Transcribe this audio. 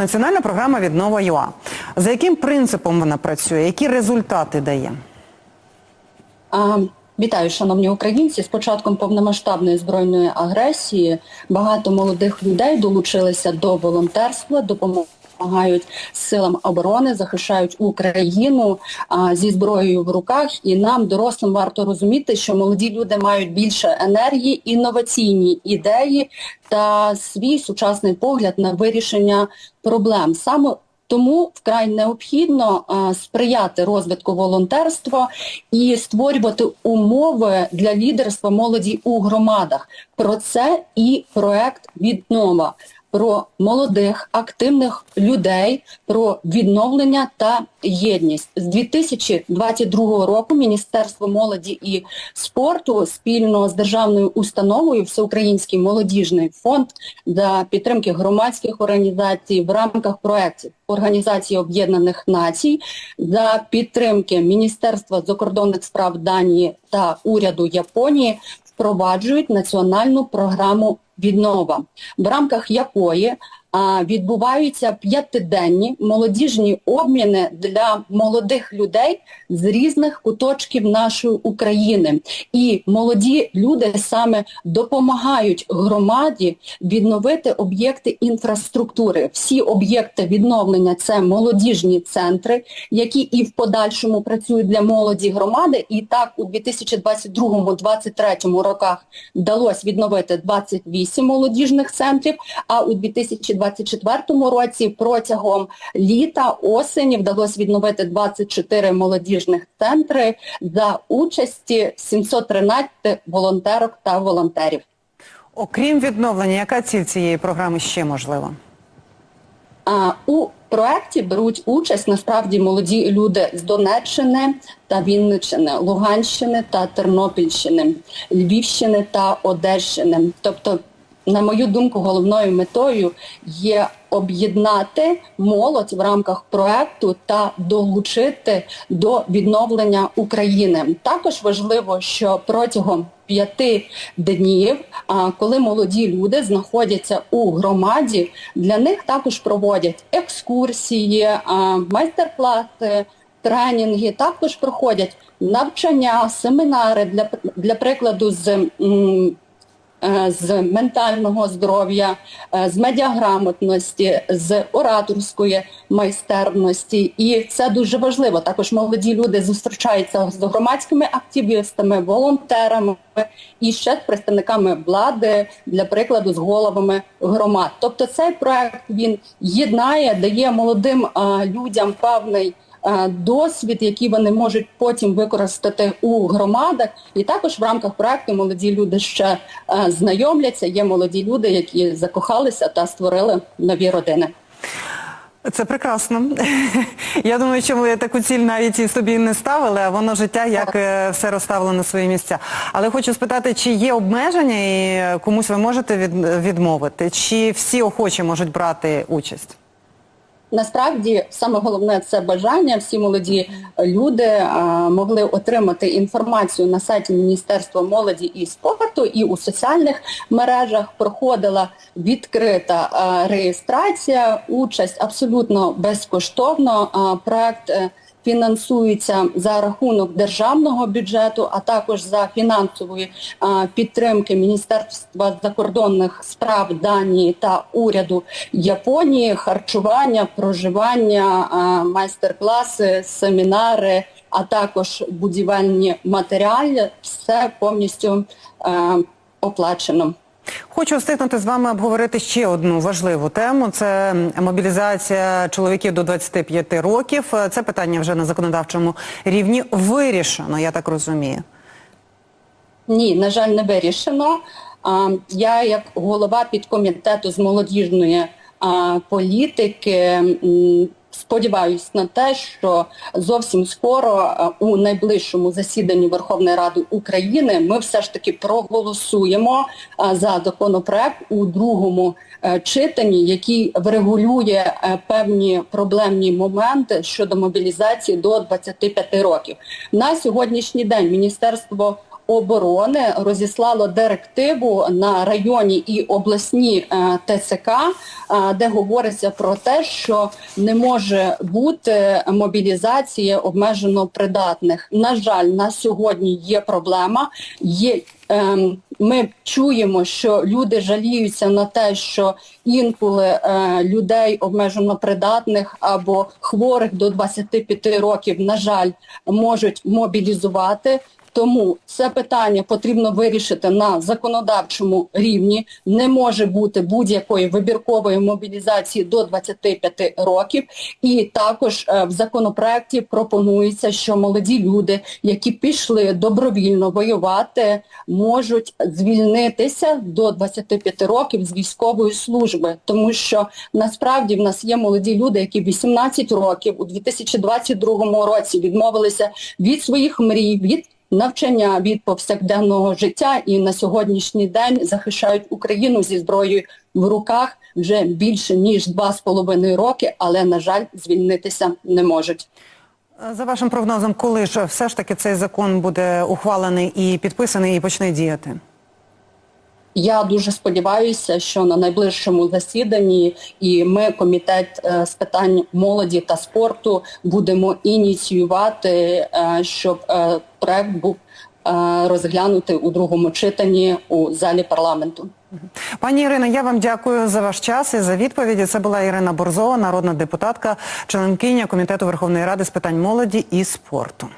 Національна програма віднова ЮА. За яким принципом вона працює? Які результати дає? А, Вітаю, шановні українці. З початком повномасштабної збройної агресії багато молодих людей долучилися до волонтерства, допомагають силам оборони, захищають Україну а, зі зброєю в руках. І нам, дорослим, варто розуміти, що молоді люди мають більше енергії, інноваційні ідеї та свій сучасний погляд на вирішення проблем. Саме тому вкрай необхідно а, сприяти розвитку волонтерства і створювати умови для лідерства молоді у громадах. Про це і проект Віднова про молодих активних людей, про відновлення та єдність з 2022 року. Міністерство молоді і спорту спільно з державною установою Всеукраїнський молодіжний фонд для підтримки громадських організацій в рамках проєктів Організації Об'єднаних Націй за підтримки Міністерства закордонних справ Данії та уряду Японії впроваджують національну програму віднова, в рамках якої відбуваються п'ятиденні молодіжні обміни для молодих людей з різних куточків нашої України. І молоді люди саме допомагають громаді відновити об'єкти інфраструктури. Всі об'єкти відновлення це молодіжні центри, які і в подальшому працюють для молоді громади. І так у 2022-2023 роках вдалося відновити 28 молодіжних центрів, а у 2024 році протягом літа, осені вдалося відновити 24 молодіжних центри за участі 713 волонтерок та волонтерів. Окрім відновлення, яка ціль цієї програми ще можлива? А, у проєкті беруть участь насправді молоді люди з Донеччини та Вінниччини, Луганщини та Тернопільщини, Львівщини та Одещини. Тобто, на мою думку, головною метою є об'єднати молодь в рамках проекту та долучити до відновлення України. Також важливо, що протягом п'яти днів, коли молоді люди знаходяться у громаді, для них також проводять екскурсії, майстер-класи, тренінги, також проходять навчання, семінари для, для прикладу з м, з ментального здоров'я, е, з медіаграмотності, з ораторської майстерності. І це дуже важливо. Також молоді люди зустрічаються з громадськими активістами, волонтерами і ще з представниками влади, для прикладу, з головами громад. Тобто цей проект він єднає, дає молодим людям певний е, досвід, який вони можуть потім використати у громадах. І також в рамках проекту молоді люди ще е, знайомляться. Є молоді люди, які закохалися та створили нові родини. Це прекрасно. Я думаю, що ви таку ціль навіть і собі не ставили, а воно життя як е, все розставило на свої місця. Але хочу спитати, чи є обмеження і комусь ви можете від, відмовити? Чи всі охочі можуть брати участь? Насправді саме головне це бажання. Всі молоді люди могли отримати інформацію на сайті Міністерства молоді і спорту, і у соціальних мережах проходила відкрита реєстрація, участь абсолютно безкоштовно. Проект е, фінансується за рахунок державного бюджету, а також за фінансової підтримки Міністерства закордонних справ Данії та уряду Японії, харчування, проживання, майстер-класи, семінари, а також будівельні матеріали. Все повністю оплачено. Хочу встигнути з вами обговорити ще одну важливу тему. Це мобілізація чоловіків до 25 років. Це питання вже на законодавчому рівні вирішено, я так розумію. Ні, на жаль, не вирішено. Я як голова підкомітету з молодіжної політики м, сподіваюсь на те, що зовсім скоро у найближчому засіданні Верховної Ради України ми все ж таки проголосуємо за законопроект у другому е, читанні, який врегулює е, певні проблемні моменти щодо мобілізації до 25 років. На сьогоднішній день Міністерство оборони розіслало директиву на районі і обласні е, ТЦК, е, де говориться про те, що не може бути мобілізації обмежено придатних. На жаль, на сьогодні є проблема. Є ем, ми чуємо, що люди жаліються на те, що інколи е, людей обмежено придатних або хворих до 25 років, на жаль, можуть мобілізувати. Тому це питання потрібно вирішити на законодавчому рівні. Не може бути будь-якої вибіркової мобілізації до 25 років. І також е, в законопроекті пропонується, що молоді люди, які пішли добровільно воювати, можуть звільнитися до 25 років з військової служби, тому що насправді в нас є молоді люди, які 18 років у 2022 році відмовилися від своїх мрій, від навчання від повсякденного життя і на сьогоднішній день захищають Україну зі зброєю в руках вже більше ніж два з половиною роки, але на жаль, звільнитися не можуть. За вашим прогнозом, коли ж все ж таки цей закон буде ухвалений і підписаний і почне діяти? Я дуже сподіваюся, що на найближчому засіданні і ми, комітет е, з питань молоді та спорту, будемо ініціювати, е, щоб е, проект був розглянутий у другому читанні у залі парламенту. Пані Ірино, я вам дякую за ваш час і за відповіді. Це була Ірина Борзова, народна депутатка, членкиня Комітету Верховної Ради з питань молоді і спорту.